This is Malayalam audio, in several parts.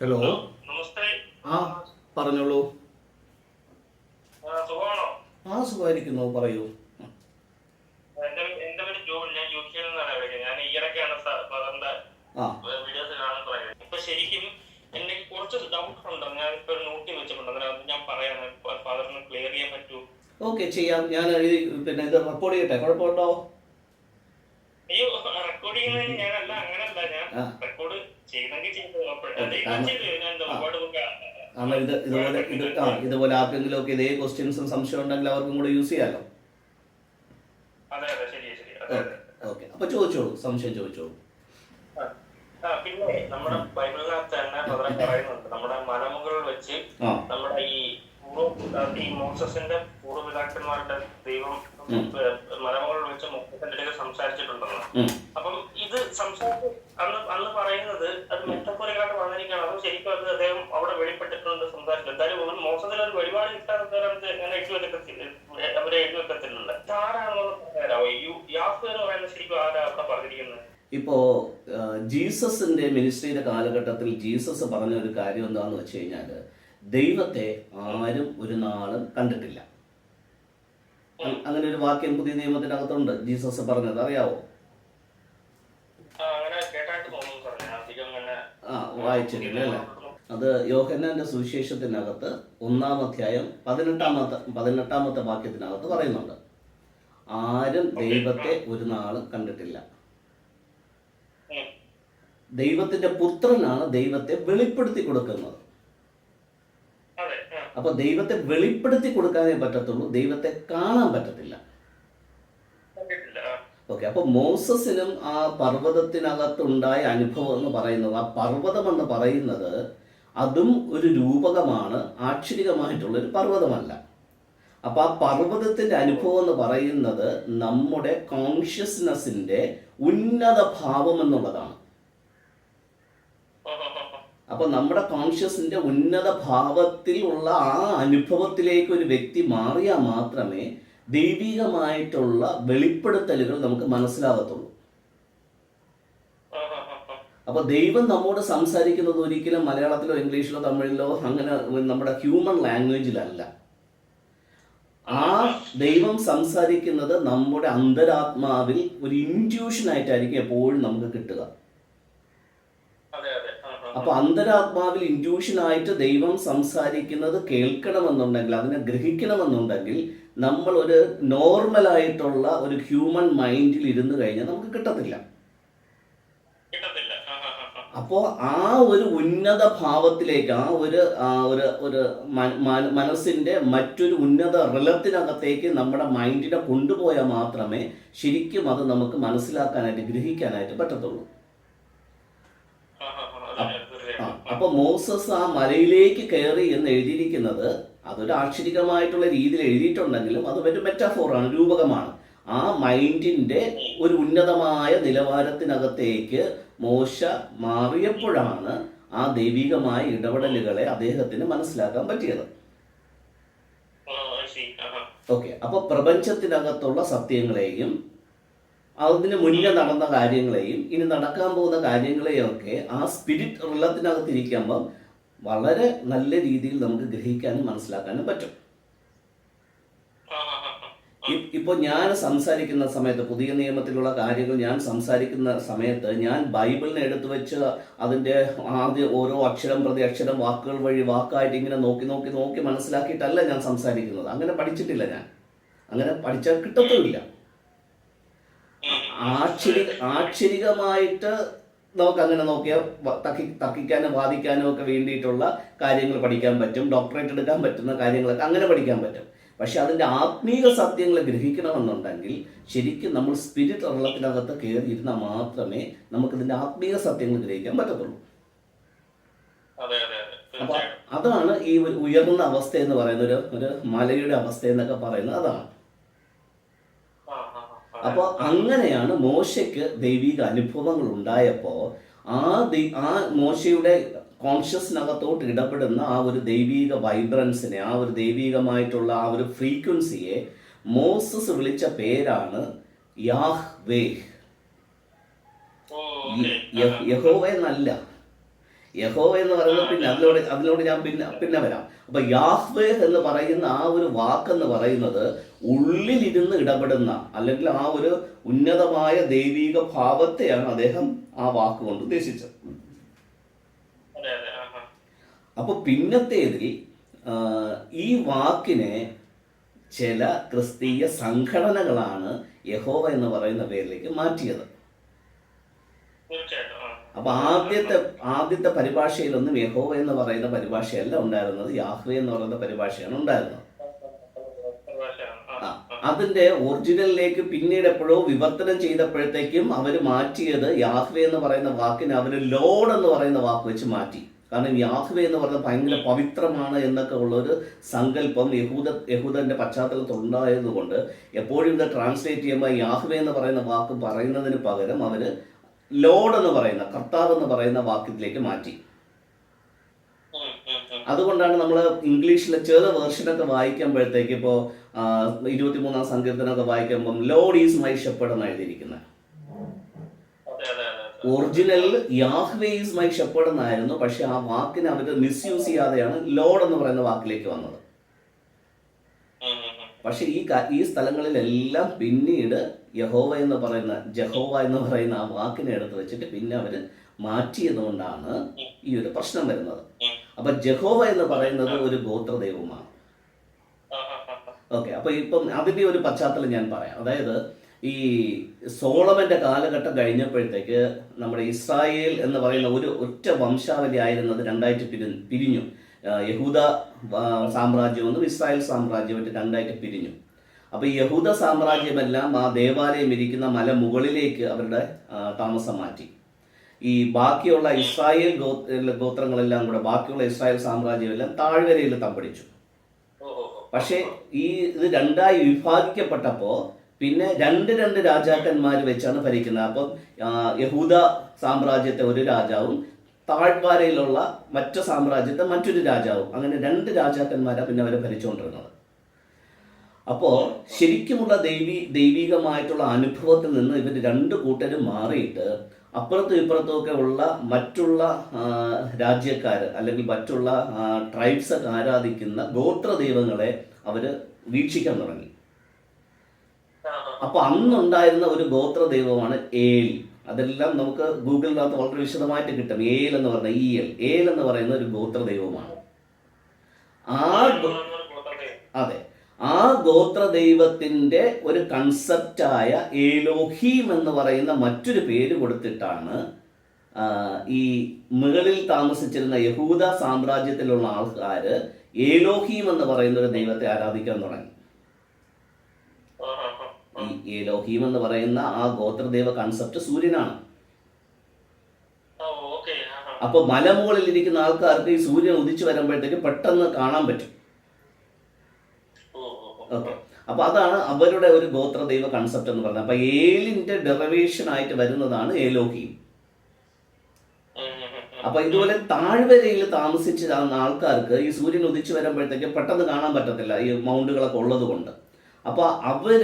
ഹലോ നമസ്തേ ആ പറഞ്ഞോളൂ. ആ, സുഖമായിരിക്കുന്നു. പറയൂ. എന്റെ പേര് ഞാൻ യു കെയിൽ നിന്നാണ് വിളിക്കുന്നത്. ഞാൻ വീഡിയോസ് കാണാൻ ഇപ്പൊ ശരിക്കും എനിക്ക് കുറച്ച് ഡൗട്ട് ഉണ്ട്. ഞാൻ ഇപ്പൊ വെച്ചിട്ടുണ്ട്. അതിനകത്ത് ഞാൻ പറയാം. ഫാദറിന് ക്ലിയർ ചെയ്യാൻ പറ്റൂ. ഓക്കെ ചെയ്യാം. ഞാൻ പിന്നെ ഇത് റെക്കോർഡ് ചെയ്യട്ടെ? കുഴപ്പമുണ്ടോ? അയ്യോ റെക്കോർഡ് ചെയ്യുന്നതിന് ഞാനല്ല. അങ്ങനല്ല ഇത് ഇതുപോലെ ഇത് ആ ഇതുപോലെ ആർക്കെങ്കിലും ഒക്കെ ഇതേ ക്വസ്റ്റ്യൻസും സംശയം ഉണ്ടെങ്കിൽ അവർക്കും കൂടെ യൂസ് ചെയ്യാമല്ലോ അതെ ഓക്കെ അപ്പൊ ചോദിച്ചോളൂ സംശയം ചോദിച്ചോളൂ. പിന്നെ നമ്മുടെ ബൈബിളിനകത്ത് തന്നെ വളരെ പറയുന്നുണ്ട്. നമ്മുടെ മലമുകളിൽ വെച്ച് നമ്മുടെ ഈ ഈ മോസസിന്റെ പൂർവപിതാക്കന്മാരുടെ ദൈവം ഉം. ഏഹ്, മലമുകളിൽ വെച്ച് മോസസിന്റെ അടുക്കൽ സംസാരിച്ചിട്ടുണ്ടെന്ന് ഉം. അപ്പം ഇത് സംസാരിച്ച് അന്ന് അന്ന് പറയുന്നത് അത് മെറ്റഫോറികളായിട്ട് വന്നിരിക്കുകയാണ് അത് ശരിക്കും അത് അദ്ദേഹം അവിടെ വെളിപ്പെട്ടിട്ടുണ്ട് സംസാരിച്ചു എന്തായാലും ഒരു ഒരുപാട് ഒരു വെളിപാട് കിട്ടാതെ എങ്ങനെ എഴുതി വെക്കത്തില്ല. അവരെ എഴുതി വെക്കത്തില്ലല്ലോ. ഇതാരാണെന്ന് പറയാനാവോ? യാഫ് എന്ന് പറയുന്നത് ശരിക്കും ആരാ അവിടെ പറഞ്ഞിരിക്കുന്നത്? ഇപ്പോ ജീസസിന്റെ മിനിസ്ട്രിയുടെ കാലഘട്ടത്തിൽ ജീസസ് പറഞ്ഞ ഒരു കാര്യം എന്താന്ന് വെച്ച് കഴിഞ്ഞാൽ ദൈവത്തെ ആരും ഒരു നാളും കണ്ടിട്ടില്ല. അങ്ങനെ ഒരു വാക്യം പുതിയ നിയമത്തിന്റെ അകത്തുണ്ട്. ജീസസ് പറഞ്ഞത് അറിയാവോ? അങ്ങനെ ആ വായിച്ചിട്ടില്ല അല്ലേ? അത് യോഹന്നാന്റെ സുവിശേഷത്തിനകത്ത് ഒന്നാം അധ്യായം പതിനെട്ടാമത്തെ പതിനെട്ടാമത്തെ വാക്യത്തിനകത്ത് പറയുന്നുണ്ട് ആരും ദൈവത്തെ ഒരു നാളും കണ്ടിട്ടില്ല. ദൈവത്തിന്റെ പുത്രനാണ് ദൈവത്തെ വെളിപ്പെടുത്തി കൊടുക്കുന്നത്. അപ്പൊ ദൈവത്തെ വെളിപ്പെടുത്തി കൊടുക്കാനേ പറ്റത്തുള്ളൂ ദൈവത്തെ കാണാൻ പറ്റത്തില്ല. ഓക്കെ അപ്പൊ മോസസിനും ആ പർവതത്തിനകത്തുണ്ടായ അനുഭവം എന്ന് പറയുന്നത് ആ പർവതം എന്ന് പറയുന്നത് അതും ഒരു രൂപകമാണ് ആക്ഷരികമായിട്ടുള്ള ഒരു പർവതമല്ല അപ്പൊ ആ പർവതത്തിന്റെ അനുഭവം എന്ന് പറയുന്നത് നമ്മുടെ കോൺഷ്യസ്നെസ്സിന്റെ ഉന്നത ഭാവം എന്നുള്ളതാണ്. അപ്പൊ നമ്മുടെ കോൺഷ്യസിന്റെ ഉന്നത ഭാവത്തിൽ ഉള്ള ആ അനുഭവത്തിലേക്ക് ഒരു വ്യക്തി മാറിയാൽ മാത്രമേ ദൈവികമായിട്ടുള്ള വെളിപ്പെടുത്തലുകൾ നമുക്ക് മനസ്സിലാകത്തുള്ളൂ ഓ, ഓ. അപ്പൊ ദൈവം നമ്മോട് സംസാരിക്കുന്നത് ഒരിക്കലും മലയാളത്തിലോ ഇംഗ്ലീഷിലോ തമിഴിലോ അങ്ങനെ നമ്മുടെ ഹ്യൂമൻ ലാംഗ്വേജിലല്ല ആ ദൈവം സംസാരിക്കുന്നത് നമ്മുടെ അന്തരാത്മാവിൽ ഒരു ഇന്റ്യൂഷൻ ആയിട്ടായിരിക്കും എപ്പോഴും നമുക്ക് കിട്ടുക. അപ്പൊ അന്തരാത്മാവിൽ ഇന്റ്യൂഷൻ ആയിട്ട് ദൈവം സംസാരിക്കുന്നത് കേൾക്കണമെന്നുണ്ടെങ്കിൽ അതിനെ ഗ്രഹിക്കണമെന്നുണ്ടെങ്കിൽ നമ്മൾ ഒരു നോർമൽ ആയിട്ടുള്ള ഒരു ഹ്യൂമൻ മൈൻഡിൽ ഇരുന്ന് കഴിഞ്ഞാൽ നമുക്ക് കിട്ടത്തില്ല. അപ്പോൾ ആ ഒരു ഉന്നത ഭാവത്തിലേക്ക് ആ ഒരു ഒരു ഒരു മ- മ- മനസ്സിന്റെ മറ്റൊരു ഉന്നത റിലത്തിനകത്തേക്ക് നമ്മുടെ മൈൻഡിനെ കൊണ്ടുപോയാൽ മാത്രമേ ശരിക്കും അത് നമുക്ക് മനസ്സിലാക്കാനായിട്ട് ഗ്രഹിക്കാനായിട്ട് പറ്റത്തുള്ളൂ. അപ്പൊ മോസസ് ആ മലയിലേക്ക് കയറി എന്ന് എഴുതിയിരിക്കുന്നത് അതൊരു ആക്ഷരികമായിട്ടുള്ള രീതിയിൽ എഴുതിയിട്ടുണ്ടെങ്കിലും അത് ഒരു മെറ്റാഫോറാണ് രൂപകമാണ് ആ മൈൻഡിന്റെ ഒരു ഉന്നതമായ നിലവാരത്തിനകത്തേക്ക് മോശ മാറിയപ്പോഴാണ് ആ ദൈവികമായ ഇടപെടലുകളെ അദ്ദേഹത്തിന് മനസ്സിലാക്കാൻ പറ്റിയത്. ഓക്കെ അപ്പൊ പ്രപഞ്ചത്തിനകത്തുള്ള സത്യങ്ങളെയും അതിന് മുന്നേ നടന്ന കാര്യങ്ങളെയും ഇനി നടക്കാൻ പോകുന്ന കാര്യങ്ങളെയും ഒക്കെ ആ സ്പിരിറ്റ് ഉള്ളത്തിനകത്തിരിക്കുമ്പം വളരെ നല്ല രീതിയിൽ നമുക്ക് ഗ്രഹിക്കാനും മനസ്സിലാക്കാനും പറ്റും ആ, ആ. ഇപ്പൊ ഞാൻ സംസാരിക്കുന്ന സമയത്ത് പുതിയ നിയമത്തിലുള്ള കാര്യങ്ങൾ ഞാൻ സംസാരിക്കുന്ന സമയത്ത് ഞാൻ ബൈബിളിനെ എടുത്തു വെച്ച് അതിന്റെ ആദ്യ ഓരോ അക്ഷരം പ്രതി അക്ഷരം വാക്കുകൾ വഴി വാക്കായിട്ട് ഇങ്ങനെ നോക്കി നോക്കി നോക്കി മനസ്സിലാക്കിയിട്ടല്ല ഞാൻ സംസാരിക്കുന്നത് അങ്ങനെ പഠിച്ചിട്ടില്ല ഞാൻ അങ്ങനെ പഠിച്ചാൽ കിട്ടത്തുമില്ല. ആക്ഷരി ആക്ഷരികമായിട്ട് നമുക്ക് അങ്ങനെ നോക്കിയാൽ തക്കി തക്കിക്കാനും വാദിക്കാനും ഒക്കെ വേണ്ടിയിട്ടുള്ള കാര്യങ്ങൾ പഠിക്കാൻ പറ്റും ഡോക്ടറേറ്റ് എടുക്കാൻ പറ്റുന്ന കാര്യങ്ങളൊക്കെ അങ്ങനെ പഠിക്കാൻ പറ്റും പക്ഷെ അതിന്റെ ആത്മീയ സത്യങ്ങൾ ഗ്രഹിക്കണമെന്നുണ്ടെങ്കിൽ ശരിക്കും നമ്മൾ സ്പിരിറ്റ് ഉള്ളത്തിനകത്ത് കയറി ഇരുന്നാൽ മാത്രമേ നമുക്കിതിന്റെ ആത്മീയ സത്യങ്ങൾ ഗ്രഹിക്കാൻ പറ്റത്തുള്ളൂ. അപ്പൊ അതാണ് ഈ ഒരു ഉയർന്ന അവസ്ഥ എന്ന് പറയുന്ന ഒരു ഒരു മലയുടെ അവസ്ഥ എന്നൊക്കെ പറയുന്നത് അതാണ്. അപ്പോൾ അങ്ങനെയാണ് മോശയ്ക്ക് ദൈവിക അനുഭവങ്ങൾ ഉണ്ടായപ്പോൾ ആ ആ മോശയുടെ കോൺഷ്യസിനകത്തോട്ട് ഇടപെടുന്ന ആ ഒരു ദൈവീക വൈബ്രൻസിനെ ആ ഒരു ദൈവീകമായിട്ടുള്ള ആ ഒരു ഫ്രീക്വൻസിയെ മോസസ് വിളിച്ച പേരാണ് യാഹ് വേ യഹോവ എന്നല്ല. യഹോവ എന്ന് പറയുന്നത് പിന്നെ അതിനോട് അതിനോട് ഞാൻ പിന്നെ പിന്നെ വരാം. അപ്പൊ യാഹ്വേ എന്ന് പറയുന്ന ആ ഒരു വാക്കെന്ന് പറയുന്നത് ഉള്ളിലിരുന്ന് ഇടപെടുന്ന അല്ലെങ്കിൽ ആ ഒരു ഉന്നതമായ ദൈവീക ഭാവത്തെയാണ് അദ്ദേഹം ആ വാക്ക് കൊണ്ട് ഉദ്ദേശിച്ചത്. അപ്പൊ പിന്നത്തേതിൽ ഈ വാക്കിനെ ചില ക്രിസ്തീയ സംഘടനകളാണ് യഹോവ എന്ന് പറയുന്ന പേരിലേക്ക് മാറ്റിയത്. അപ്പൊ ആദ്യത്തെ ആദ്യത്തെ പരിഭാഷയിലൊന്നും യഹോവ എന്ന് പറയുന്ന പരിഭാഷയല്ല ഉണ്ടായിരുന്നത് യാഹ്വേ എന്ന് പറയുന്ന പരിഭാഷയാണ് ഉണ്ടായിരുന്നത്. അതിന്റെ ഒറിജിനലിലേക്ക് പിന്നീട് എപ്പോഴോ വിവർത്തനം ചെയ്തപ്പോഴത്തേക്കും അവർ മാറ്റിയത് യാഹ്വേ എന്ന് പറയുന്ന വാക്കിനെ അവർ ലോഡ് എന്ന് പറയുന്ന വാക്ക് വെച്ച് മാറ്റി കാരണം യാഹ്വേ എന്ന് പറയുന്നത് ഭയങ്കര പവിത്രമാണ് എന്നൊക്കെ ഉള്ള ഒരു സങ്കല്പം യഹൂദ യഹൂദന്റെ പശ്ചാത്തലത്തിൽ ഉണ്ടായതുകൊണ്ട് എപ്പോഴും ഇത് ട്രാൻസ്ലേറ്റ് ചെയ്യുമ്പോൾ യാഹ്വേ എന്ന് പറയുന്ന വാക്ക് പറയുന്നതിന് പകരം അവർ ലോഡ് എന്ന് പറയുന്ന കർത്താവ് എന്ന് പറയുന്ന വാക്കിലേക്ക് മാറ്റി. അതുകൊണ്ടാണ് നമ്മൾ ഇംഗ്ലീഷിലെ ചെറു വേർഷനൊക്കെ വായിക്കുമ്പോഴത്തേക്ക് ഇപ്പോൾ ഇരുപത്തിമൂന്നാം സങ്കീർത്തനമൊക്കെ വായിക്കുമ്പം ലോഡ് ഈസ് മൈ ഷെപ്പേഡ് എന്ന് എഴുതിയിരിക്കുന്നത്. Original Yahweh is my shepherd എന്നായിരുന്നു പക്ഷെ ആ വാക്കിനെ അവർ മിസ്യൂസ് ചെയ്യാതെയാണ് ലോഡ് എന്ന് പറയുന്ന വാക്കിലേക്ക് വന്നത്. പക്ഷെ ഈ ഈ സ്ഥലങ്ങളിലെല്ലാം പിന്നീട് യഹോവ എന്ന് പറയുന്ന ജഹോവ എന്ന് പറയുന്ന ആ വാക്കിനെ എടുത്ത് വെച്ചിട്ട് പിന്നെ അവർ മാറ്റിയതുകൊണ്ടാണ് ഈ ഒരു പ്രശ്നം വരുന്നത്. അപ്പൊ ജഹോവ എന്ന് പറയുന്നത് ഒരു ഗോത്രദൈവമാണ്. ഓക്കെ അപ്പൊ ഇപ്പം അതിന്റെ ഒരു പശ്ചാത്തലം ഞാൻ പറയാം. അതായത് ഈ സോളമന്റെ കാലഘട്ടം കഴിഞ്ഞപ്പോഴത്തേക്ക് നമ്മുടെ ഇസ്രായേൽ എന്ന് പറയുന്ന ഒരു ഒറ്റ വംശാവലി ആയിരുന്നത് രണ്ടായിട്ട് പിരി പിരിഞ്ഞു. യഹൂദ സാമ്രാജ്യം സാമ്രാജ്യമെന്നും ഇസ്രായേൽ സാമ്രാജ്യമായിട്ട് രണ്ടായിട്ട് പിരിഞ്ഞു. അപ്പൊ യഹൂദ സാമ്രാജ്യമെല്ലാം ആ ദേവാലയം ഇരിക്കുന്ന മല മുകളിലേക്ക് അവരുടെ താമസം മാറ്റി. ഈ ബാക്കിയുള്ള ഇസ്രായേൽ ഗോത്രങ്ങളെല്ലാം കൂടെ ബാക്കിയുള്ള ഇസ്രായേൽ സാമ്രാജ്യമെല്ലാം താഴ്വരയിൽ തമ്പടിച്ചു. പക്ഷേ ഈ ഇത് രണ്ടായി വിഭാഗിക്കപ്പെട്ടപ്പോൾ പിന്നെ രണ്ട് രണ്ട് രാജാക്കന്മാർ വെച്ചാണ് ഭരിക്കുന്നത്. അപ്പം യഹൂദ സാമ്രാജ്യത്തെ ഒരു രാജാവും താഴ്വാരയിലുള്ള മറ്റു സാമ്രാജ്യത്തെ മറ്റൊരു രാജാവും. അങ്ങനെ രണ്ട് രാജാക്കന്മാരാണ് പിന്നെ അവരെ ഭരിച്ചുകൊണ്ടിരുന്നത് അപ്പോൾ ശരിക്കുമുള്ള ദൈവി ദൈവികമായിട്ടുള്ള അനുഭവത്തിൽ നിന്ന് ഇവർ രണ്ട് കൂട്ടരും മാറിയിട്ട് അപ്പുറത്തും ഇപ്പുറത്തും ഒക്കെ ഉള്ള മറ്റുള്ള രാജ്യക്കാർ അല്ലെങ്കിൽ മറ്റുള്ള ട്രൈബ്സ് ആരാധിക്കുന്ന ഗോത്ര ദൈവങ്ങളെ അവർ വീക്ഷിക്കാൻ തുടങ്ങി. അപ്പൊ അന്നുണ്ടായിരുന്ന ഒരു ഗോത്ര ദൈവമാണ് ഏൽ. അതെല്ലാം നമുക്ക് ഗൂഗിളിനകത്ത് വളരെ വിശദമായിട്ട് കിട്ടും. ഏൽ എന്ന് പറഞ്ഞ ഇ എൽ. ഏൽ എന്ന് പറയുന്ന ഒരു ഗോത്ര ദൈവമാണ്. ആ അതെ. ആ ഗോത്ര ദൈവത്തിന്റെ ഒരു കൺസെപ്റ്റായ ഏലോഹീം എന്ന് പറയുന്ന മറ്റൊരു പേര് കൊടുത്തിട്ടാണ് ഈ മുകളിൽ താമസിച്ചിരുന്ന യഹൂദ സാമ്രാജ്യത്തിലുള്ള ആൾക്കാർ ഏലോഹീം എന്ന് പറയുന്ന ഒരു ദൈവത്തെ ആരാധിക്കാൻ തുടങ്ങി. ഈ ഏലോഹീം എന്ന് പറയുന്ന ആ ഗോത്രദൈവ കൺസെപ്റ്റ് സൂര്യനാണ് ആ, ഓക്കേ. ആ, ആ. അപ്പൊ മലമുകളിൽ ഇരിക്കുന്ന ആൾക്കാർക്ക് ഈ സൂര്യൻ ഉദിച്ചു വരുമ്പോഴത്തേക്ക് പെട്ടെന്ന് കാണാൻ പറ്റും. ഓക്കെ അപ്പൊ അതാണ് അവരുടെ ഒരു ഗോത്രദൈവ കൺസെപ്റ്റ് എന്ന് പറഞ്ഞത്. അപ്പോൾ ഏലിന്റെ ഡെറിവേഷൻ ആയിട്ട് വരുന്നതാണ് ഏലോഹിയും. അപ്പൊ ഇതുപോലെ താഴ്വരയിൽ താമസിച്ചിരുന്ന ആൾക്കാർക്ക് ഈ സൂര്യൻ ഉദിച്ചു വരുമ്പോഴത്തേക്ക് പെട്ടെന്ന് കാണാൻ പറ്റത്തില്ല ഈ മൗണ്ടുകളൊക്കെ ഉള്ളത് കൊണ്ട് അപ്പൊ അവർ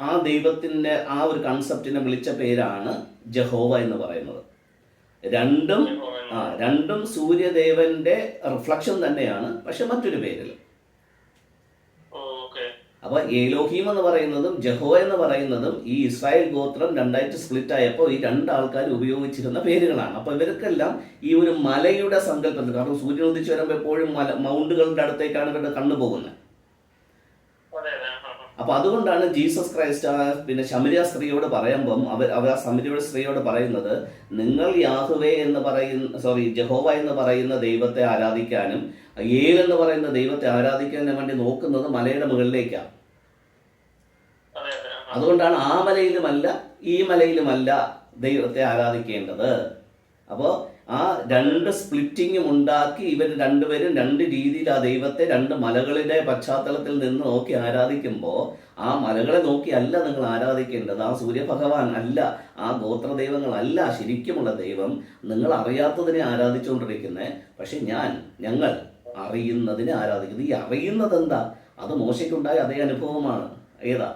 ആ ദൈവത്തിന്റെ ആ ഒരു കൺസെപ്റ്റിനെ വിളിച്ച പേരാണ് ജഹോവ എന്ന് പറയുന്നത്. രണ്ടും ആ രണ്ടും സൂര്യദേവന്റെ റിഫ്ലക്ഷൻ തന്നെയാണ്. പക്ഷെ മറ്റൊരു പേരിൽ. അപ്പൊ ഏലോഹീം എന്ന് പറയുന്നതും ജഹോ എന്ന് പറയുന്നതും ഈ ഇസ്രായേൽ ഗോത്രം രണ്ടായിട്ട് സ്പ്ലിറ്റ് ആയപ്പോൾ ഈ രണ്ട് ആൾക്കാർ ഉപയോഗിച്ചിരുന്ന പേരുകളാണ് അപ്പൊ ഇവർക്കെല്ലാം ഈ ഒരു മലയുടെ സങ്കല്പത്തിൽ കാരണം സൂര്യൻ ഉദിച്ചു വരുമ്പോൾ എപ്പോഴും മല മൗണ്ടുകളുടെ അടുത്തേക്കാണ് ഇവരുടെ കണ്ണു പോകുന്നത്. അപ്പൊ അതുകൊണ്ടാണ് ജീസസ് ക്രൈസ്റ്റ് ആ പിന്നെ ശമരിയ സ്ത്രീയോട് പറയുമ്പം അവർ അവർ ആ ശമരിയുടെ സ്ത്രീയോട് പറയുന്നത് നിങ്ങൾ യാഹുവേ എന്ന് പറയുന്ന സോറി ജഹോവ എന്ന് പറയുന്ന ദൈവത്തെ ആരാധിക്കാനും ഏൽ എന്ന് പറയുന്ന ദൈവത്തെ ആരാധിക്കാനും വേണ്ടി നോക്കുന്നത് മലയുടെ മുകളിലേക്കാണ്. അതുകൊണ്ടാണ് ആ മലയിലുമല്ല ഈ മലയിലുമല്ല ദൈവത്തെ ആരാധിക്കേണ്ടത്. അപ്പോൾ ആ രണ്ട് സ്പ്ലിറ്റിങ്ങും ഉണ്ടാക്കി ഇവർ രണ്ടുപേരും രണ്ട് രീതിയിൽ ആ ദൈവത്തെ രണ്ട് മലകളുടെ പശ്ചാത്തലത്തിൽ നിന്ന് നോക്കി ആരാധിക്കുമ്പോൾ ആ മലകളെ നോക്കി അല്ല നിങ്ങൾ ആരാധിക്കേണ്ടത്. ആ സൂര്യഭഗവാൻ അല്ല ആ ഗോത്ര ദൈവങ്ങളല്ല ശരിക്കുമുള്ള ദൈവം. നിങ്ങൾ അറിയാത്തതിനെ ആരാധിച്ചുകൊണ്ടിരിക്കുന്നത് പക്ഷെ ഞാൻ ഞങ്ങൾ അറിയുന്നതിനെ ആരാധിക്കുന്നത് ഈ അറിയുന്നത് എന്താ അത് മോശയ്ക്കുണ്ടായ അതേ അനുഭവമാണ്. ഏതാ?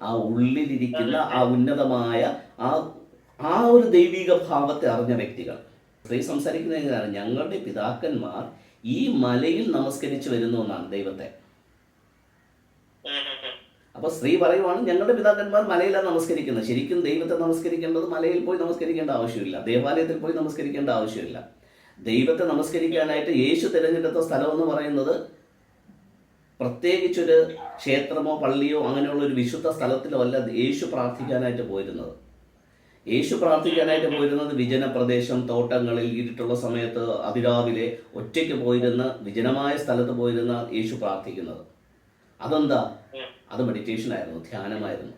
ആ ഉള്ളിലിരിക്കുന്ന ആ ഉന്നതമായ ആ ആ ഒരു ദൈവിക ഭാവത്തെ അറിഞ്ഞ വ്യക്തികൾ. സ്ത്രീ സംസാരിക്കുന്നത് എങ്ങനെയാണ്? ഞങ്ങളുടെ പിതാക്കന്മാർ ഈ മലയിൽ നമസ്കരിച്ചു വരുന്നു എന്നാണ് ദൈവത്തെ. അപ്പോൾ സ്ത്രീ പറയുവാണ് ഞങ്ങളുടെ പിതാക്കന്മാർ മലയിലാണ് നമസ്കരിക്കുന്നത്. ശരിക്കും ദൈവത്തെ നമസ്കരിക്കേണ്ടത് മലയിൽ പോയി നമസ്കരിക്കേണ്ട ആവശ്യമില്ല. ദേവാലയത്തിൽ പോയി നമസ്കരിക്കേണ്ട ആവശ്യമില്ല. ദൈവത്തെ നമസ്കരിക്കാനായിട്ട് യേശു തിരഞ്ഞെടുത്ത സ്ഥലം എന്ന് പറയുന്നത് പ്രത്യേകിച്ചൊരു ക്ഷേത്രമോ പള്ളിയോ അങ്ങനെയുള്ള ഒരു വിശുദ്ധ സ്ഥലത്തിലോ അല്ല യേശു പ്രാർത്ഥിക്കാനായിട്ട് പോയിരുന്നത്. യേശു പ്രാർത്ഥിക്കാനായിട്ട് പോയിരുന്നത് വിജന പ്രദേശം തോട്ടങ്ങളിൽ ഇരുട്ടുള്ള സമയത്ത് അതിരാവിലെ ഒറ്റയ്ക്ക് പോയിരുന്ന വിജനമായ സ്ഥലത്ത് പോയിരുന്ന യേശു പ്രാർത്ഥിക്കുന്നത്. അതെന്താ? അത് മെഡിറ്റേഷൻ ആയിരുന്നു ധ്യാനമായിരുന്നു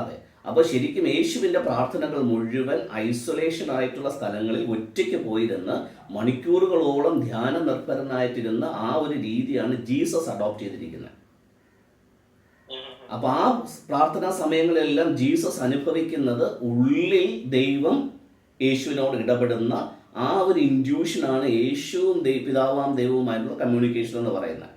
അതെ അത്. അപ്പോൾ ശരിക്കും യേശുവിന്റെ പ്രാർത്ഥനകൾ മുഴുവൻ ഐസൊലേഷൻ ആയിട്ടുള്ള സ്ഥലങ്ങളിൽ ഒറ്റയ്ക്ക് പോയിരുന്ന് മണിക്കൂറുകളോളം ധ്യാനം നിർഭരനായിട്ടിരുന്ന ആ ഒരു രീതിയാണ് ജീസസ് അഡോപ്റ്റ് ചെയ്തിരിക്കുന്നത്. അപ്പോൾ ആ പ്രാർത്ഥനാ സമയങ്ങളിലെല്ലാം ജീസസ് അനുഭവിക്കുന്നത് ഉള്ളിൽ ദൈവം യേശുവിനോട് ഇടപെടുന്ന ആ ഒരു ഇൻഡ്യൂഷനാണ് യേശുവും പിതാവാം ദൈവവുമായിട്ടുള്ള കമ്മ്യൂണിക്കേഷൻ എന്ന് പറയുന്നത്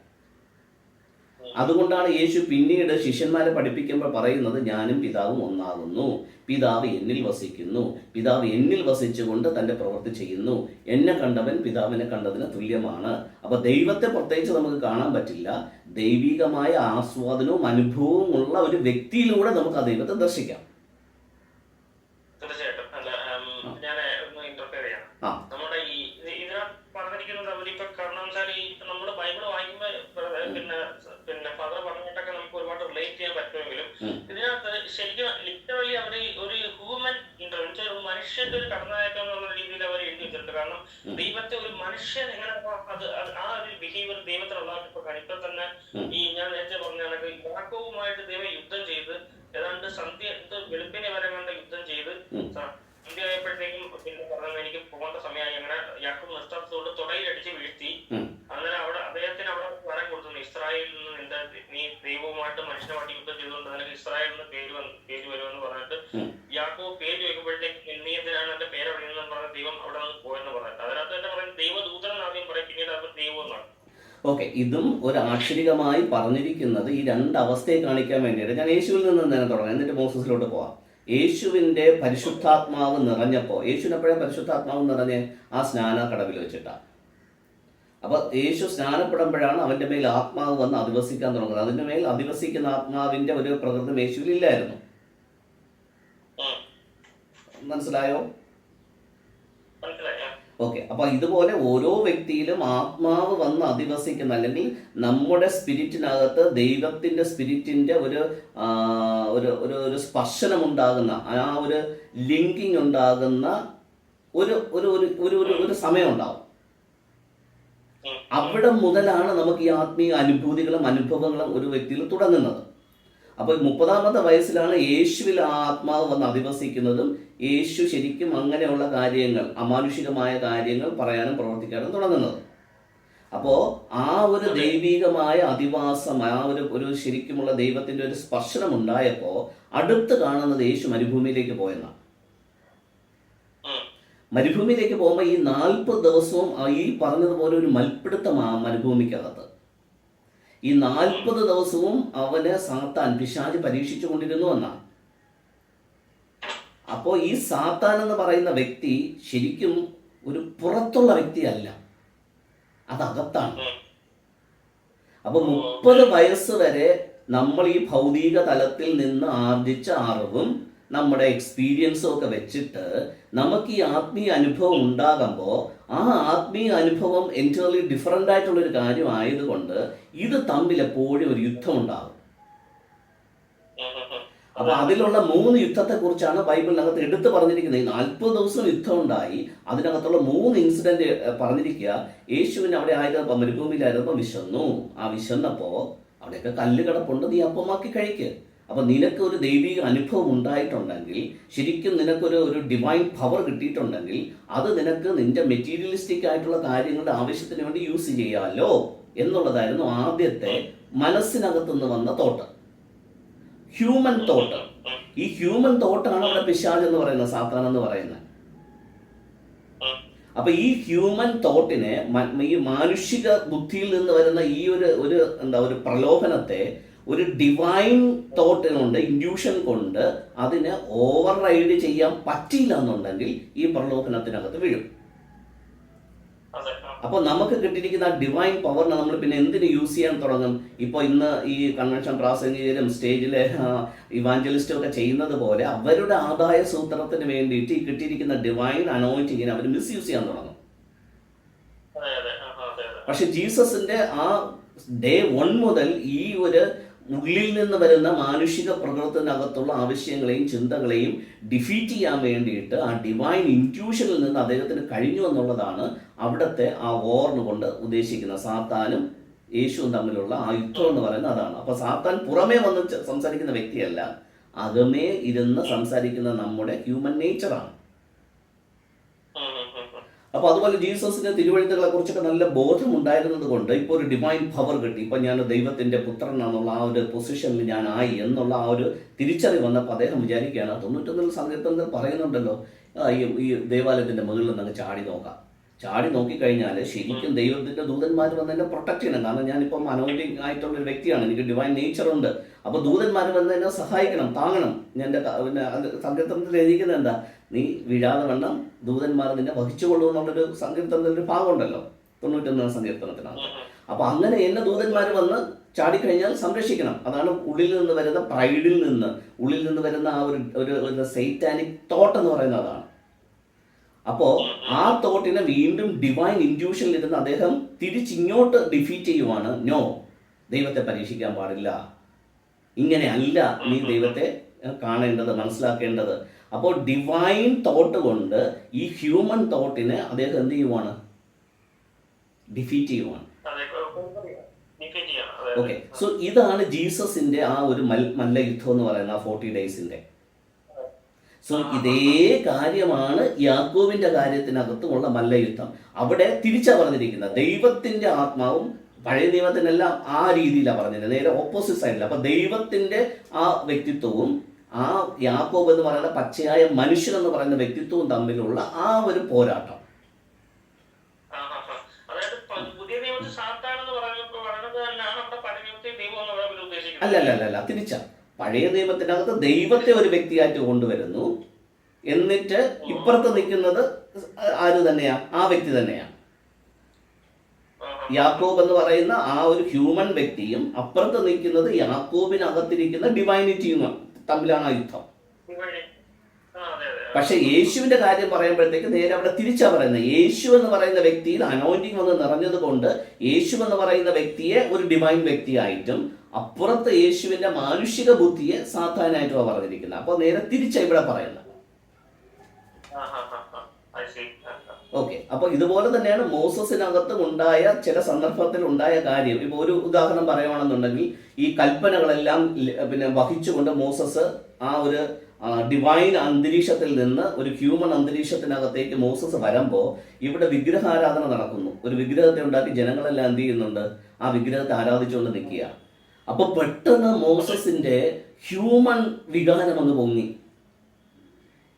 അതുകൊണ്ടാണ് യേശു പിന്നീട് ശിഷ്യന്മാരെ പഠിപ്പിക്കുമ്പോൾ പറയുന്നത് ഞാനും പിതാവും ഒന്നാകുന്നു. പിതാവ് എന്നിൽ വസിക്കുന്നു. പിതാവ് എന്നിൽ വസിച്ചുകൊണ്ട് തന്റെ പ്രവൃത്തി ചെയ്യുന്നു. എന്നെ കണ്ടവൻ പിതാവിനെ കണ്ടതിന് തുല്യമാണ്. അപ്പോൾ ദൈവത്തെ പ്രത്യേകിച്ച് നമുക്ക് കാണാൻ പറ്റില്ല. ദൈവികമായ ആസ്വാദനവും അനുഭവവും ഉള്ള ഒരു വ്യക്തിയിലൂടെ നമുക്ക് ആ ദൈവത്തെ ദർശിക്കാം തീർച്ചയായിട്ടും അല്ല ഉം, ഞാൻ ഒന്ന് ഇന്റർഫിയർ ചെയ്യാം ആ. നമ്മുടെ ഈ ഇത് ഇതിനകത്ത് പറഞ്ഞിരിക്കുന്നത് അവരിപ്പോ കാരണം വെച്ചാൽ ഈ നമ്മൾ ബൈബിൾ വായിക്കുമ്പോ ഏർ, പിന്നെ പിന്നെ ഫാദർ പറഞ്ഞിട്ടൊക്കെ നമുക്ക് ഒരുപാട് റിലേറ്റ് ചെയ്യാൻ പറ്റുമെങ്കിലും ഉം. ഇതിനകത്ത് ശരിക്കും ലിറ്ററലി അവർ ഒരു ഹ്യൂമൻ ഇന്റർവെൻഷൻ ഒരു മനുഷ്യന്റെ ഒരു കടന്നായിട്ടോ എന്നുള്ള രീതിയിൽ അവർ എഴുതി വെച്ചിട്ടുണ്ട് കാരണം. ദൈവത്തെ ഒരു മനുഷ്യൻ എങ്ങനെ അത് ആ ഒരു ബിഹേവിയർ ദൈവത്തിലുള്ള ഇപ്പൊ ഇപ്പൊ തന്നെ. ഈ ഞാൻ നേരത്തെ പറഞ്ഞ കണക്ക് യാക്കോവുമായിട്ട് ദൈവം യുദ്ധം ചെയ്ത് ഏതാണ്ട് സന്ധ്യ വെളുപ്പിനെ വരെ കണ്ട യുദ്ധം ചെയ്ത് ഉം. സന്ധ്യ ആയപ്പോഴത്തേക്കും പിന്നെ പറഞ്ഞു എനിക്ക് പോകേണ്ട സമയമായി അങ്ങനെ യാക്കോബ് നഷ്ടത്തോട് തുടയിലടിച്ച് വീഴ്ത്തി ഉം. അങ്ങനെ അവിടെ അദ്ദേഹത്തിന് അവിടെ വരം കൊടുത്തു ഇസ്രായേലിൽ നിന്ന് നിന്റെ നീ ദൈവവുമായിട്ട് മനുഷ്യനുമായിട്ട് യുദ്ധം ചെയ്തുകൊണ്ട് നിനക്ക് ഇസ്രായേൽ എന്ന് പേര് വന്ന് പേര് വരുമെന്ന് പറഞ്ഞിട്ട് ഉം. യാക്കോബ് പേര് ചോദിക്കുമ്പോഴത്തേക്ക് നീ എന്തിനാണ് എന്റെ പേര് അറിയുന്നതെന്ന് പറഞ്ഞ ദൈവം അവിടെ നിന്ന് പോയെന്ന് പറഞ്ഞിട്ട് അതിനകത്ത് തന്നെ പറയുന്നത് ദൈവദൂതൻ എന്ന് ആദ്യം പറയും പിന്നീട് അവർ ദൈവം എന്നാണ് ഓക്കെ ഇതും ഒരു ആക്ഷരികമായി പറഞ്ഞിരിക്കുന്നത് ഈ രണ്ട് അവസ്ഥയെ കാണിക്കാൻ വേണ്ടിയിട്ട് ഞാൻ യേശുവിൽ നിന്ന് തന്നെ തുടങ്ങാം. എന്നിട്ട് മോസസിലോട്ട് പോവാം. യേശുവിന്റെ പരിശുദ്ധാത്മാവ് നിറഞ്ഞപ്പോൾ യേശുവിനെപ്പോഴും പരിശുദ്ധാത്മാവ് നിറഞ്ഞ്? ആ സ്നാന കടവിൽ വെച്ചിട്ടാണ് അപ്പോൾ യേശു സ്നാനപ്പെടുമ്പോഴാണ് അവന്റെ മേൽ ആത്മാവ് വന്ന് അധിവസിക്കാൻ തുടങ്ങുന്നത്. അതിന്റെ മേൽ അധിവസിക്കുന്ന ആത്മാവിന്റെ ഒരു പ്രകൃതം യേശുവിൽ ഇല്ലായിരുന്നു. മനസ്സിലായോ. ഓക്കെ അപ്പോൾ ഇതുപോലെ ഓരോ വ്യക്തിയിലും ആത്മാവ് വന്ന് അധിവസിക്കുന്ന അല്ലെങ്കിൽ നമ്മുടെ സ്പിരിറ്റിനകത്ത് ദൈവത്തിന്റെ സ്പിരിറ്റിന്റെ ഒരു ഒരു ഒരു ഒരു സ്പർശനം ഉണ്ടാകുന്ന ആ ഒരു ലിങ്കിങ് ഉണ്ടാകുന്ന ഒരു ഒരു ഒരു ഒരു ഒരു ഒരു സമയം ഉണ്ടാവും അവിടെ മുതലാണ് നമുക്ക് ഈ ആത്മീയ അനുഭൂതികളും അനുഭവങ്ങളും ഒരു വ്യക്തിയിൽ തുടങ്ങുന്നത്. അപ്പോൾ മുപ്പതാമത്തെ വയസ്സിലാണ് യേശുവിൽ ആ ആത്മാവ് വന്ന് അധിവസിക്കുന്നതും യേശു ശരിക്കും അങ്ങനെയുള്ള കാര്യങ്ങൾ അമാനുഷികമായ കാര്യങ്ങൾ പറയാനും പ്രവർത്തിക്കാനും തുടങ്ങുന്നത്. അപ്പോൾ ആ ഒരു ദൈവികമായ അധിവാസം ആ ഒരു ഒരു ശരിക്കുമുള്ള ദൈവത്തിന്റെ ഒരു സ്പർശനം ഉണ്ടായപ്പോൾ അടുത്ത് കാണുന്നത് യേശു മരുഭൂമിയിലേക്ക് പോയെന്നാണ്. മരുഭൂമിയിലേക്ക് പോകുമ്പോൾ ഈ നാൽപ്പത് ദിവസവും ഈ പറഞ്ഞതുപോലെ ഒരു മൽപ്പിടുത്തമാണ് മരുഭൂമിക്കകത്ത്. ഈ നാൽപ്പത് ദിവസവും അവന് സാത്താൻ പിശാജ് പരീക്ഷിച്ചു കൊണ്ടിരുന്നു എന്നാണ് അപ്പോൾ ഈ സാത്താൻ എന്ന് പറയുന്ന വ്യക്തി ശരിക്കും ഒരു പുറത്തുള്ള വ്യക്തിയല്ല അതകത്താണ്. അപ്പൊ മുപ്പത് വയസ്സ് വരെ നമ്മൾ ഈ ഭൗതിക തലത്തിൽ നിന്ന് ആർജിച്ച അറിവും നമ്മുടെ എക്സ്പീരിയൻസും ഒക്കെ വെച്ചിട്ട് നമുക്ക് ഈ ആത്മീയ അനുഭവം ഉണ്ടാകുമ്പോൾ ആ ആത്മീയ അനുഭവം എന്റർലി ഡിഫറെന്റ് ആയിട്ടുള്ളൊരു കാര്യം ആയതുകൊണ്ട് ഇത് തമ്മിൽ എപ്പോഴും ഒരു യുദ്ധം ഉണ്ടാകും. അപ്പൊ അതിലുള്ള മൂന്ന് യുദ്ധത്തെ കുറിച്ചാണ് ബൈബിളിനകത്ത് എടുത്തു പറഞ്ഞിരിക്കുന്നത്. ഈ നാൽപ്പത് ദിവസം യുദ്ധം ഉണ്ടായി അതിനകത്തുള്ള മൂന്ന് ഇൻസിഡന്റ് പറഞ്ഞിരിക്കുക. യേശുവിന് അവിടെ ആയിരുന്നപ്പോ മരുഭൂമിയിലായിരുന്നപ്പോൾ വിശന്നു. ആ വിശന്നപ്പോ അവിടെയൊക്കെ കല്ല് കിടപ്പുണ്ട് നീ അപ്പമാക്കി കഴിക്ക്. അപ്പൊ നിനക്ക് ഒരു ദൈവിക അനുഭവം ഉണ്ടായിട്ടുണ്ടെങ്കിൽ ശരിക്കും നിനക്കൊരു ഒരു ഡിവൈൻ പവർ കിട്ടിയിട്ടുണ്ടെങ്കിൽ അത് നിനക്ക് നിന്റെ മെറ്റീരിയലിസ്റ്റിക് ആയിട്ടുള്ള കാര്യങ്ങളുടെ ആവശ്യത്തിന് വേണ്ടി യൂസ് ചെയ്യാമല്ലോ എന്നുള്ളതായിരുന്നു ആദ്യത്തെ മനസ്സിനകത്തുനിന്ന് വന്ന തോട്ട് ഹ്യൂമൻ തോട്ട് ഈ ഹ്യൂമൻ തോട്ടാണ് അവിടെ പിശാജ് എന്ന് പറയുന്നത് സാത്താൻ എന്ന് പറയുന്നത്. അപ്പൊ ഈ ഹ്യൂമൻ തോട്ടിനെ ഈ മാനുഷിക ബുദ്ധിയിൽ നിന്ന് വരുന്ന ഈ ഒരു ഒരു എന്താ ഒരു പ്രലോഭനത്തെ ഒരു ഡിവൈൻ തോട്ട് കൊണ്ട് ഇൻഡ്യൂഷൻ കൊണ്ട് അതിനെ ഓവർ റൈഡ് ചെയ്യാൻ പറ്റിയില്ല എന്നുണ്ടെങ്കിൽ ഈ പ്രലോഭനത്തിനകത്ത് വീഴും. അപ്പൊ അപ്പോൾ നമുക്ക് കിട്ടിയിരിക്കുന്ന ഡിവൈൻ പവറിനെ നമ്മൾ പിന്നെ എന്തിനു യൂസ് ചെയ്യാൻ തുടങ്ങും? ഇപ്പോൾ ഇന്ന് ഈ കൺവെൻഷൻ പ്രാസംഗികരും സ്റ്റേജിലെ ഇവാഞ്ചലിസ്റ്റും ഒക്കെ ചെയ്യുന്നത് പോലെ അവരുടെ ആദായ സൂത്രത്തിന് വേണ്ടിയിട്ട് ഈ കിട്ടിയിരിക്കുന്ന ഡിവൈൻ അനോയിറ്റിങ്ങിനെ അവർ മിസ്യൂസ് ചെയ്യാൻ തുടങ്ങും. പക്ഷെ ജീസസിന്റെ ആ ഡേ വൺ മുതൽ ഈ ഒരു ഉള്ളിൽ നിന്ന് വരുന്ന മാനുഷിക പ്രകൃതത്തിനകത്തുള്ള ആവശ്യങ്ങളെയും ചിന്തകളെയും ഡിഫീറ്റ് ചെയ്യാൻ വേണ്ടിയിട്ട് ആ ഡിവൈൻ ഇൻക്യൂഷനിൽ നിന്ന് അദ്ദേഹത്തിന് കഴിഞ്ഞു എന്നുള്ളതാണ് അവിടുത്തെ ആ വോറിന് കൊണ്ട് ഉദ്ദേശിക്കുന്നത്. സാത്താനും യേശുവും തമ്മിലുള്ള ആ യുദ്ധം എന്ന് പറയുന്നത് അതാണ്. അപ്പോൾ സാത്താൻ പുറമേ വന്ന് സംസാരിക്കുന്ന വ്യക്തിയല്ല. അകമേ ഇരുന്ന് സംസാരിക്കുന്ന നമ്മുടെ ഹ്യൂമൻ നേച്ചറാണ് ഉം. അപ്പൊ അതുപോലെ ജീസസിന്റെ തിരുവഴുത്തുകളെ കുറിച്ചൊക്കെ നല്ല ബോധമുണ്ടായിരുന്നത് കൊണ്ട് ഇപ്പോൾ ഒരു ഡിവൈൻ പവർ കിട്ടി. ഇപ്പൊ ഞാൻ ദൈവത്തിന്റെ പുത്രനാണെന്നുള്ള ആ ഒരു പൊസിഷനിൽ ഞാൻ ആയി എന്നുള്ള ആ ഒരു തിരിച്ചറിവ് വന്നപ്പോൾ അദ്ദേഹം വിചാരിക്കുകയാണ് തൊണ്ണൂറ്റൊന്നിൽ സങ്കീർത്തനത്തിൽ പറയുന്നുണ്ടല്ലോ ഈ ദേവാലയത്തിന്റെ മുകളിൽ നിന്ന് ചാടി നോക്കാം. ചാടി നോക്കിക്കഴിഞ്ഞാൽ ശരിക്കും ദൈവത്തിന്റെ ദൂതന്മാർ വന്ന് എന്നെ പ്രൊട്ടക്ട് ചെയ്യണം. കാരണം ഞാനിപ്പം അനോയിന്റിങ് ആയിട്ടുള്ള ഒരു വ്യക്തിയാണ് എനിക്ക് ഡിവൈൻ നേച്ചർ ഉണ്ട്. അപ്പൊ ദൂതന്മാർ വന്ന് എന്നെ സഹായിക്കണം താങ്ങണം. എന്റെ പിന്നെ സങ്കീർത്തനത്തിൽ എഴുതിക്കുന്നത് എന്താ? നീ വീഴാതെ വണ്ണം ദൂതന്മാർ നിന്നെ വഹിച്ചുകൊള്ളൂ എന്നുള്ളൊരു സങ്കീർത്തനത്തിന്റെ ഒരു ഭാഗമുണ്ടല്ലോ. തൊണ്ണൂറ്റൊന്നാം സങ്കീർത്തനത്തിനകത്ത് അപ്പോൾ അങ്ങനെ എന്നെ ദൂതന്മാർ വന്ന് ചാടിക്കഴിഞ്ഞാൽ സംരക്ഷിക്കണം. അതാണ് ഉള്ളിൽ നിന്ന് വരുന്ന പ്രൈഡിൽ നിന്ന്. ഉള്ളിൽ നിന്ന് വരുന്ന ആ ഒരു ഒരു സൈറ്റാനിക് തോട്ട് എന്ന് പറയുന്ന അതാണ്. അപ്പോ ആ തോട്ടിനെ വീണ്ടും ഡിവൈൻ ഇൻഡ്യൂഷനിൽ ഇരുന്ന് അദ്ദേഹം തിരിച്ചിങ്ങോട്ട് ഡിഫീറ്റ് ചെയ്യുവാണ്. നോ ദൈവത്തെ പരീക്ഷിക്കാൻ പാടില്ല. ഇങ്ങനെ അല്ല നീ ദൈവത്തെ കാണേണ്ടത് മനസ്സിലാക്കേണ്ടത്. അപ്പോൾ ഡിവൈൻ തോട്ട് കൊണ്ട് ഈ ഹ്യൂമൻ തോട്ടിനെ അദ്ദേഹം എന്ത് ചെയ്യുവാണ്? ഡിഫീറ്റ് ചെയ്യുവാണ്. ഓക്കെ സോ ഇതാണ് ജീസസിന്റെ ആ ഒരു മല്ല യുദ്ധം എന്ന് പറയുന്ന ആ ഫോർട്ടി ഡേയ്സിന്റെ സോ ഇതേ കാര്യമാണ് യാക്കോവിന്റെ കാര്യത്തിനകത്തുമുള്ള മല്ലയുദ്ധം അവിടെ തിരിച്ചാ പറഞ്ഞിരിക്കുന്നത്. ദൈവത്തിന്റെ ആത്മാവും പഴയ നിയമത്തിനെല്ലാം ആ രീതിയിലാണ് പറഞ്ഞിരുന്നത്. നേരെ ഓപ്പോസിറ്റ് സൈഡിൽ അപ്പൊ ദൈവത്തിന്റെ ആ വ്യക്തിത്വവും ആ യാക്കോബ് എന്ന് പറയുന്ന പച്ചയായ മനുഷ്യൻ എന്ന് പറയുന്ന വ്യക്തിത്വവും തമ്മിലുള്ള ആ ഒരു പോരാട്ടം. തന്നെയാണ് അല്ല അല്ല അല്ല അല്ല. തിരിച്ച. പഴയ നിയമത്തിനകത്ത് ദൈവത്തെ ഒരു വ്യക്തിയായിട്ട് കൊണ്ടുവരുന്നു. എന്നിട്ട് ഇപ്പുറത്ത് നിൽക്കുന്നത് ആര് തന്നെയാ? ആ വ്യക്തി തന്നെയാ. ആ, ആ. യാക്കോബ് എന്ന് പറയുന്ന ആ ഒരു ഹ്യൂമൻ വ്യക്തിയും അപ്പുറത്ത് നിൽക്കുന്നത് യാക്കോബിനകത്തിരിക്കുന്ന ഡിവൈനിറ്റിയും തമ്മിലാണ് ആ യുദ്ധം. പക്ഷെ യേശുവിന്റെ കാര്യം പറയുമ്പോഴത്തേക്ക് നേരെ അവിടെ തിരിച്ചാ പറയുന്നത്. യേശു എന്ന് പറയുന്ന വ്യക്തിയിൽ അനോയിന്റിങ് വന്ന് നിറഞ്ഞത് കൊണ്ട് യേശു എന്ന് പറയുന്ന വ്യക്തിയെ ഒരു ഡിവൈൻ വ്യക്തിയായിട്ടും അപ്പുറത്ത് യേശുവിന്റെ മാനുഷിക ബുദ്ധിയെ സാധാരണയായിട്ടുമാണ് പറഞ്ഞിരിക്കുന്നത്. അപ്പോൾ നേരെ തിരിച്ചാ ഇവിടെ പറയുന്നത് ആ, ആ, ആ, ആ. I see. ആ, ആ. ഓക്കെ അപ്പോൾ ഇതുപോലെ തന്നെയാണ് മോസസിനകത്ത് ഉണ്ടായ ചില സന്ദർഭത്തിൽ ഉണ്ടായ കാര്യം. ഇപ്പൊ ഒരു ഉദാഹരണം പറയുകയാണെന്നുണ്ടെങ്കിൽ ഈ കൽപ്പനകളെല്ലാം പിന്നെ വഹിച്ചുകൊണ്ട് മോസസ് ആ ഒരു ഡിവൈൻ അന്തരീക്ഷത്തിൽ നിന്ന് ഒരു ഹ്യൂമൻ അന്തരീക്ഷത്തിനകത്തേക്ക് മോസസ് വരുമ്പോൾ ഇവിടെ വിഗ്രഹാരാധന നടക്കുന്നു. ഒരു വിഗ്രഹത്തെ ഉണ്ടാക്കി ജനങ്ങളെല്ലാം എന്ത് ചെയ്യുന്നുണ്ട്? ആ വിഗ്രഹത്തെ ആരാധിച്ചുകൊണ്ട് നിൽക്കുക അപ്പോൾ പെട്ടെന്ന് മോസസിന്റെ ഹ്യൂമൻ വികാരം അങ്ങ് പൊങ്ങി.